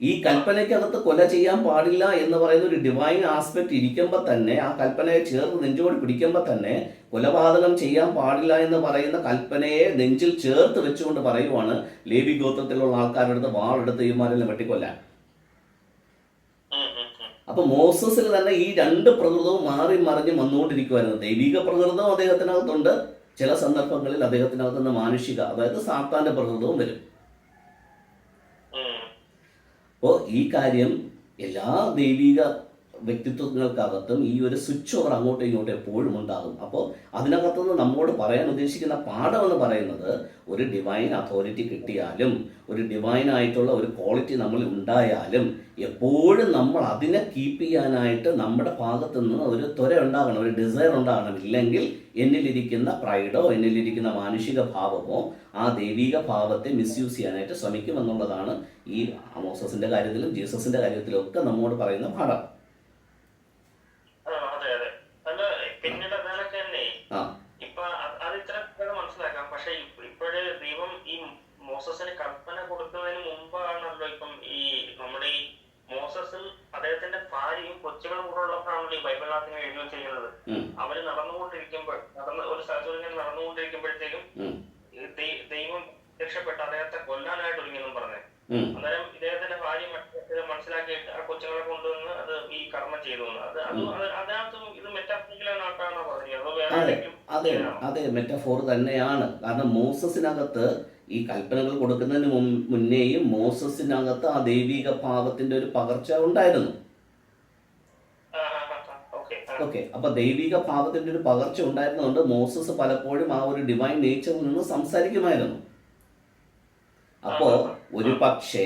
ഈ കൽപ്പനയ്ക്കകത്ത് കൊല ചെയ്യാൻ പാടില്ല എന്ന് പറയുന്ന ഒരു ഡിവൈൻ ആസ്പെക്ട് ഇരിക്കുമ്പോൾ തന്നെ ആ കൽപ്പനയെ ചേർത്ത് നെഞ്ചോട് പിടിക്കുമ്പോൾ തന്നെ കൊലപാതകം ചെയ്യാൻ പാടില്ല എന്ന് പറയുന്ന കൽപ്പനയെ നെഞ്ചിൽ ചേർത്ത് വെച്ചുകൊണ്ട് പറയുവാണ് ലേബി ഗോത്രത്തിലുള്ള ആൾക്കാരുടെ അടുത്ത് വാളെടുത്ത് ഇവന്മാരെല്ലാം വെട്ടിക്കൊല്ലാൻ. അപ്പൊ മോസസിൽ തന്നെ ഈ രണ്ട് പ്രകൃതവും മാറി മറിഞ്ഞ് വന്നുകൊണ്ടിരിക്കുമായിരുന്നു ദൈവിക പ്രകൃതവും അദ്ദേഹത്തിനകത്തുണ്ട് ചില സന്ദർഭങ്ങളിൽ അദ്ദേഹത്തിനകത്ത് നിന്ന് മാനുഷിക അതായത് സാത്താന്റെ പ്രകൃതവും വരും. അപ്പോൾ ഈ കാര്യം എല്ലാ ദൈവിക വ്യക്തിത്വങ്ങൾക്കകത്തും ഈ ഒരു സ്വിച്ച് ഓവർ അങ്ങോട്ടും ഇങ്ങോട്ടും എപ്പോഴും ഉണ്ടാകും. അപ്പോൾ അതിനകത്തുനിന്ന് നമ്മോട് പറയാൻ ഉദ്ദേശിക്കുന്ന പാഠം എന്ന് പറയുന്നത് ഒരു ഡിവൈൻ അതോറിറ്റി കിട്ടിയാലും ഒരു ഡിവൈൻ ആയിട്ടുള്ള ഒരു ക്വാളിറ്റി നമ്മൾ ഉണ്ടായാലും എപ്പോഴും നമ്മൾ അതിനെ കീപ്പ് ചെയ്യാനായിട്ട് നമ്മുടെ ഭാഗത്തു നിന്ന് ഒരു ത്വര ഉണ്ടാകണം ഒരു ഡിസയർ ഉണ്ടാകണം. ഇല്ലെങ്കിൽ എന്നിലിരിക്കുന്ന പ്രൈഡോ എന്നിലിരിക്കുന്ന മാനുഷിക ഭാവമോ ആ ദൈവിക ഭാവത്തെ മിസ്യൂസ് ചെയ്യാനായിട്ട് ശ്രമിക്കുമെന്നുള്ളതാണ് ഈ മോസസിന്റെ കാര്യത്തിലും ജീസസിന്റെ കാര്യത്തിലും ഒക്കെ നമ്മോട് പറയുന്ന പാഠം ആ, അതെ അതെ അല്ല പിന്നീട് അതാണൊക്കെ തന്നെ ആ ഇപ്പൊ അത് അത് ഇത്ര പെട്ടെന്ന് മനസ്സിലാക്കാം പക്ഷെ ഇപ്പോഴ് ദൈവം ഈ മോസസിന് കൽപ്പന കൊടുക്കുന്നതിന് മുമ്പാണല്ലോ ഇപ്പം ഈ നമ്മുടെ ഈ മോസസും അദ്ദേഹത്തിന്റെ ഭാര്യയും കൊച്ചുകൾ കൂടെ ഉള്ളപ്പോഴാണല്ലോ ഈ ബൈബിളിനകത്ത് എഴുതി വെച്ചിരിക്കുന്നത് അവർ നടന്നുകൊണ്ടിരിക്കുമ്പോൾ നടന്ന് ഒരു സ്ഥലത്ത് ഇങ്ങനെ ദൈവം രക്ഷപ്പെട്ട് അദ്ദേഹത്തെ കൊല്ലാനായിട്ട് ഒരുങ്ങിയെന്നും പറഞ്ഞേ. അന്നേരം ഇദ്ദേഹത്തിന്റെ ഭാര്യ മനസ്സിലാക്കിയിട്ട് ആ കൊച്ചുങ്ങളെ കൊണ്ടുവന്ന് അത് ഈ കർമ്മം ചെയ്തു. അത് അത് അത് അതിനകത്തും ഇത് മെറ്റാഫിസിക്കലായിട്ടാണോ പറഞ്ഞത് അതോ വേറെ അതെ? മെറ്റഫോർ തന്നെയാണ് കാരണം മോസസിനകത്ത് ഈ കൽപ്പനകൾ കൊടുക്കുന്നതിന് മുന്നേയും മോസസിനകത്ത് ആ ദൈവിക പാപത്തിന്റെ ഒരു പകർച്ച ഉണ്ടായിരുന്നു. ഓക്കേ. അപ്പൊ ദൈവിക ഭാവത്തിന്റെ ഒരു പകർച്ച ഉണ്ടായിരുന്നതുകൊണ്ട് മോസസ് പലപ്പോഴും ആ ഒരു ഡിവൈൻ നേച്ചറിൽ നിന്ന് സംസാരിക്കുമായിരുന്നു. അപ്പോ ഒരു പക്ഷേ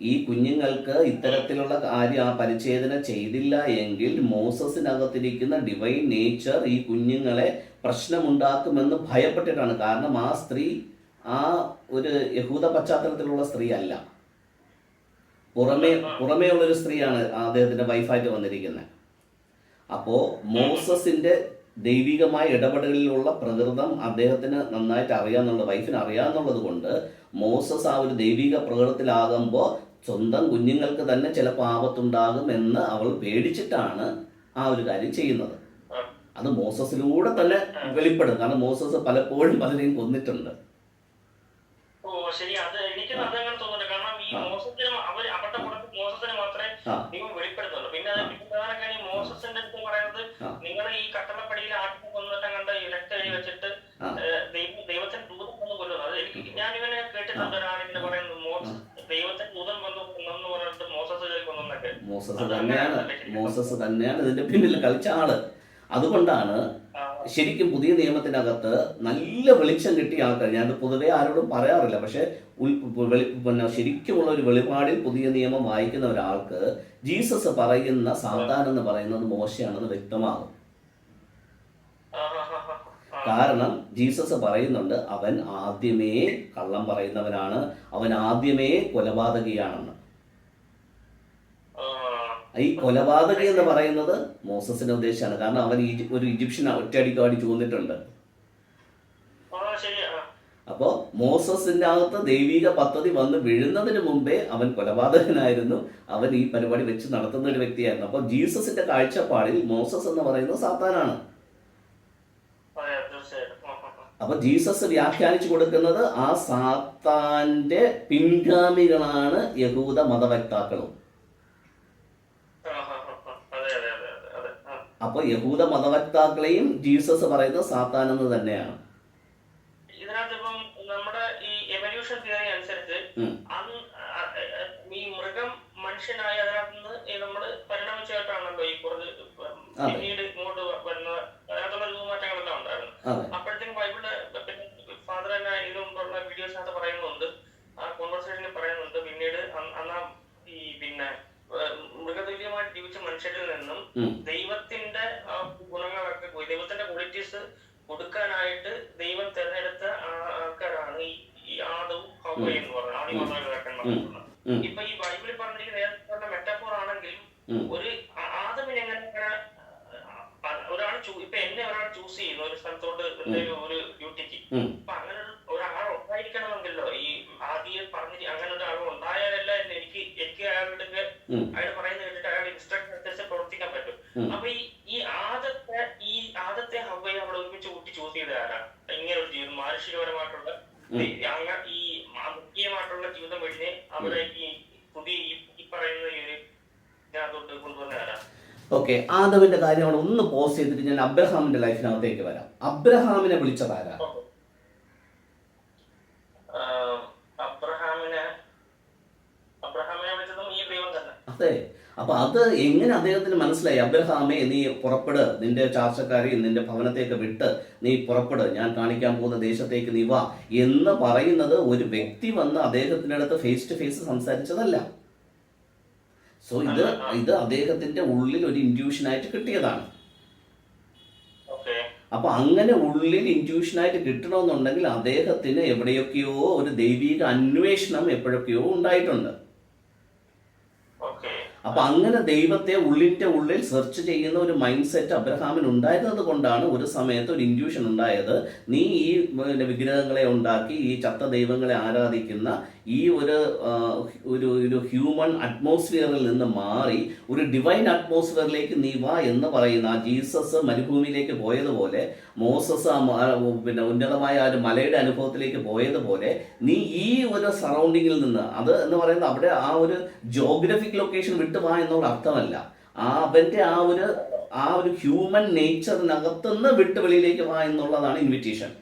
ഈ കുഞ്ഞുങ്ങൾക്ക് ഇത്തരത്തിലുള്ള കാര്യം ആ പരിച്ഛേദന ചെയ്തില്ല എങ്കിൽ മോസസിനകത്തിരിക്കുന്ന ഡിവൈൻ നേച്ചർ ഈ കുഞ്ഞുങ്ങളെ പ്രശ്നമുണ്ടാക്കുമെന്ന് ഭയപ്പെട്ടിട്ടാണ്. കാരണം ആ സ്ത്രീ ആ ഒരു യഹൂദ പശ്ചാത്തലത്തിലുള്ള സ്ത്രീ അല്ല. പുറമേ പുറമേ ഉള്ളൊരു സ്ത്രീയാണ് അദ്ദേഹത്തിന്റെ വൈഫായിട്ട് വന്നിരിക്കുന്നത്. അപ്പോ മോസസിന്റെ ദൈവികമായ ഇടപെടലിലുള്ള പ്രകൃതം അദ്ദേഹത്തിന് നന്നായിട്ട് അറിയാന്നുള്ള വൈഫിന് അറിയാന്നുള്ളത് കൊണ്ട് മോസസ് ആ ഒരു ദൈവിക പ്രകൃതത്തിലാകുമ്പോൾ സ്വന്തം കുഞ്ഞുങ്ങൾക്ക് തന്നെ ചില പാപത്തുണ്ടാകും എന്ന് അവൾ പേടിച്ചിട്ടാണ് ആ ഒരു കാര്യം ചെയ്യുന്നത്. അത് മോസസിലൂടെ തന്നെ വെളിപ്പെടും. കാരണം മോസസ് പലപ്പോഴും പലരെയും കൊന്നിട്ടുണ്ട് ഓ ശരി അത് എനിക്ക് അതങ്ങനെ തോന്നുന്നുണ്ട് കാരണം ഈ ആ. മോസത്തിന് അവർ അവരുടെ പുറത്ത് മോസസിന് മാത്രമേ ആ. ദൈവം വെളിപ്പെടുത്തുള്ളൂ പിന്നെ അത് ആ. പിന്നെ പ്രധാന കാര്യം മോസസിന്റെ അടുത്ത് പറയുന്നത് ആ. നിങ്ങൾ ഈ കട്ടളപ്പടിയിൽ ആട്ടിനെ കൊന്നിട്ട് കണ്ട് രക്തം എഴുതി വെച്ചിട്ട് ആ. ഏഹ്, ദൈവം ദൈവത്തിന് ദൂതം വന്ന് കൊല്ലുന്നു അത് എനിക്ക് ഞാനിങ്ങനെ കേട്ടിട്ടുണ്ട് ഒരാളിങ്ങനെ പറയുന്നത് പറഞ്ഞിട്ട് മോസസ് തന്നെയാണ് മോസസ് തന്നെയാണ് ഇതിന്റെ പിന്നിൽ കളിച്ച ആൾ. അതുകൊണ്ടാണ് ശരിക്കും പുതിയ നിയമത്തിനകത്ത് നല്ല വെളിച്ചം കിട്ടിയ ആൾക്കാർ ഞാൻ പൊതുവെ ആരോടും പറയാറില്ല പക്ഷെ പിന്നെ ശരിക്കുമുള്ള ഒരു വെളിപാടിൽ പുതിയ നിയമം വായിക്കുന്ന ഒരാൾക്ക് ജീസസ് പറയുന്ന സാധാരണ എന്ന് പറയുന്നത് മോശമാണെന്ന് വ്യക്തമാകും. കാരണം ജീസസ് പറയുന്നുണ്ട് അവൻ ആദ്യമേ കള്ളം പറയുന്നവനാണ്. അവൻ ആദ്യമേ കൊലപാതകിയാണെന്ന്. ഈ കൊലപാതകി എന്ന് പറയുന്നത് മോസസിന്റെ ഉദ്ദേശമാണ്. കാരണം അവൻ ഒരു ഈജിപ്ഷ്യൻ ഒറ്റയടിക്ക് അടിച്ചു കൊന്നിട്ടുണ്ട് അപ്പോൾ മോസസിന്റെ അകത്ത് ദൈവിക പദ്ധതി വന്ന് വീഴുന്നതിന് മുമ്പേ അവൻ കൊലപാതകനായിരുന്നു. അവൻ ഈ പരിപാടി വെച്ച് നടത്തുന്ന ഒരു വ്യക്തിയായിരുന്നു. അപ്പോൾ ജീസസിന്റെ കാഴ്ചപ്പാടിൽ മോസസ് എന്ന് പറയുന്നത് സാത്താനാണ് അതെ തീർച്ചയായിട്ടും ആ, ആ, ആ. അപ്പൊ ജീസസ് വ്യാഖ്യാനിച്ചു കൊടുക്കുന്നത് ആ സാത്താന്റെ പിൻഗാമികളാണ് യഹൂദ മതവക്താക്കളും. അപ്പൊ യഹൂദ മതവക്താക്കളെയും ജീസസ് പറയുന്നത് സാത്താൻ എന്ന് തന്നെയാണ്. ഇതിനകത്ത് നമ്മുടെ ഈ എവല്യൂഷൻ തിയറി അനുസരിച്ച് ഈ മൃഗം മനുഷ്യനായി അതിനകത്ത് നിന്ന് പരിണമിച്ചായിട്ടാണല്ലോ ഈ കുറച്ച് പിന്നീട് ഇങ്ങോട്ട് വ- വരുന്ന അതിനകത്തുള്ള രൂപമാറ്റങ്ങളെല്ലാം ഉണ്ടായിരുന്നു അതെ അപ്പോഴത്തേക്കും ബൈബിൾ പിന്നെ ഫാദർ തന്നെ ഇതിനു മുമ്പുള്ള വീഡിയോസിനകത്ത് പറയുന്നുണ്ട് ആ കോൺവെർസേഷനിൽ പറയുന്നുണ്ട് പിന്നീട് അന്ന് അന്ന് ആ ഈ പിന്നെ ഏഹ്, മൃഗതുല്യമായിട്ട് ജീവിച്ച മനുഷ്യരിൽ നിന്നും ഉം. ദൈവത്തിന്റെ ഗുണങ്ങളൊക്കെ ദൈവത്തിന്റെ ക്വാളിറ്റീസ് കൊടുക്കാനായിട്ട് ദൈവം തിരഞ്ഞെടുത്ത ആ- ആൾക്കാരാണ് ഈ ഈ ആദവും ഹവയും എന്ന് പറയുന്നത് ആദ്യ മാതാപിതാക്കന്മാർ എന്ന് പറയുന്നത്. ഉം. ഇപ്പൊ ഈ ബൈബിളിൽ പറഞ്ഞിരിക്കുന്ന നേരത്തെ മെറ്റാഫോർ ആണെങ്കിലും ഉം. ഒരു ആ- ആദമിനെ എങ്ങനെ ഇങ്ങനെ, ആ, ഒരാൾ ചൂ- ഇപ്പൊ എന്നെ ഒരാൾ ചൂസ് ചെയ്യുന്നു ഒരു സ്ഥലത്തോട്ട് എന്തെങ്കിലും ഒരു ഡ്യൂട്ടിക്ക് ഉം. അപ്പൊ അങ്ങനെ ഒരു ഒരാൾ ഉണ്ടായിരിക്കണമെന്നല്ലോ ഈ ആദ്യം പറഞ്ഞിട്ട് അങ്ങനെ ഒരാൾ ഉണ്ടായാലല്ല എന്ന് എനിക്ക് എനിക്ക് അയാളുടെ ഉം. അയാൾ പറയുന്നത് കേട്ടിട്ട് അയാൾ ഇൻസ്ട്രക്ഷൻ അനുസരിച്ച് പ്രവർത്തിക്കാൻ പറ്റും ഉം. അപ്പൊ ഈ ഈ ആദത്തെ ഈ ആദത്തെ ഹവയെ അവിടെ ഒരുമിച്ച് കൂട്ടി ചൂസ് ചെയ്ത ആരാ ഇങ്ങനെ ഒരു ജീവിതം മാനുഷികപരമായിട്ടുള്ള ഉം. ഈ അങ്ങ ഈ ആ മുഖ്യമായിട്ടുള്ള ജീവിതം വെടിഞ്ഞ് അവിടെ ഈ പുതിയ ഈ ഈ പറയുന്ന ഈ ഒരു ഇതിനകത്തോട്ട് കൊണ്ടുവന്ന ആരാ ഓക്കെ ആദവിന്റെ കാര്യം അവിടെ ഒന്ന് പോസ് ചെയ്തിട്ട് ഞാൻ അബ്രഹാമിന്റെ ലൈഫിനകത്തേക്ക് വരാം. അബ്രഹാമിനെ വിളിച്ചതാരാ അതെ. അപ്പൊ അത് എങ്ങനെ അദ്ദേഹത്തിന് മനസ്സിലായി? അബ്രഹാമേ നീ പുറപ്പെട് നിന്റെ ചാർച്ചക്കാരെയും നിന്റെ ഭവനത്തേക്ക് വിട്ട് നീ പുറപ്പെട്. ഞാൻ കാണിക്കാൻ പോകുന്ന ദേശത്തേക്ക് നീ വാ എന്ന് പറയുന്നത് ഒരു വ്യക്തി വന്ന് അദ്ദേഹത്തിന്റെ അടുത്ത് ഫേസ് ടു ഫേസ് സംസാരിച്ചതല്ല. സോ ഇത് ഇത് അദ്ദേഹത്തിന്റെ ഉള്ളിൽ ഒരു ഇൻഡ്യൂഷനായിട്ട് കിട്ടിയതാണ്. അപ്പൊ അങ്ങനെ ഉള്ളിൽ ഇൻഡ്യൂഷനായിട്ട് കിട്ടണമെന്നുണ്ടെങ്കിൽ അദ്ദേഹത്തിന് എവിടെയൊക്കെയോ ഒരു ദൈവിക അന്വേഷണം എപ്പോഴൊക്കെയോ ഉണ്ടായിട്ടുണ്ട്. അപ്പൊ അങ്ങനെ ദൈവത്തെ ഉള്ളിന്റെ ഉള്ളിൽ സെർച്ച് ചെയ്യുന്ന ഒരു മൈൻഡ് സെറ്റ് അബ്രഹാമിന് ഉണ്ടായിരുന്നത് കൊണ്ടാണ് ഒരു സമയത്ത് ഒരു ഇൻഡ്യൂഷൻ ഉണ്ടായത്. നീ ഈ വിഗ്രഹങ്ങളെ ഉണ്ടാക്കി ഈ ചത്ത ദൈവങ്ങളെ ആരാധിക്കുന്ന ഈ ഒരു ഒരു ഒരു ഹ്യൂമൻ അറ്റ്മോസ്ഫിയറിൽ നിന്ന് മാറി ഒരു ഡിവൈൻ അറ്റ്മോസ്ഫിയറിലേക്ക് നീ വാ എന്ന് പറയുന്ന ആ ജീസസ് മരുഭൂമിയിലേക്ക് പോയതുപോലെ മോസസ് പിന്നെ ഉന്നതമായ ആ ഒരു മലയുടെ അനുഭവത്തിലേക്ക് പോയതുപോലെ നീ ഈ ഒരു സറൗണ്ടിങ്ങിൽ നിന്ന് അത് എന്ന് പറയുന്നത് അവിടെ ആ ഒരു ജോഗ്രഫിക് ലൊക്കേഷൻ വിട്ടു വാ എന്നുള്ള അർത്ഥമല്ല. ആ അവന്റെ ആ ഒരു ആ ഒരു ഹ്യൂമൻ നേച്ചറിനകത്തുനിന്ന് വിട്ട് വെളിയിലേക്ക് വാ എന്നുള്ളതാണ് invitation.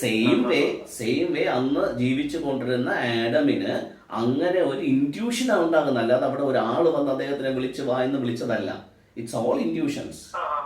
Same way same way അന്ന് ജീവിച്ചു കൊണ്ടിരുന്ന ആഡമിന് അങ്ങനെ ഒരു ഇന്റ്യൂഷനാണ് ഉണ്ടാകുന്നത്. അല്ലാതെ അവിടെ ഒരാൾ വന്ന് അദ്ദേഹത്തിനെ വിളിച്ച് വാ എന്ന് വിളിച്ചതല്ല. ഇറ്റ്സ് ഓൾ ആ,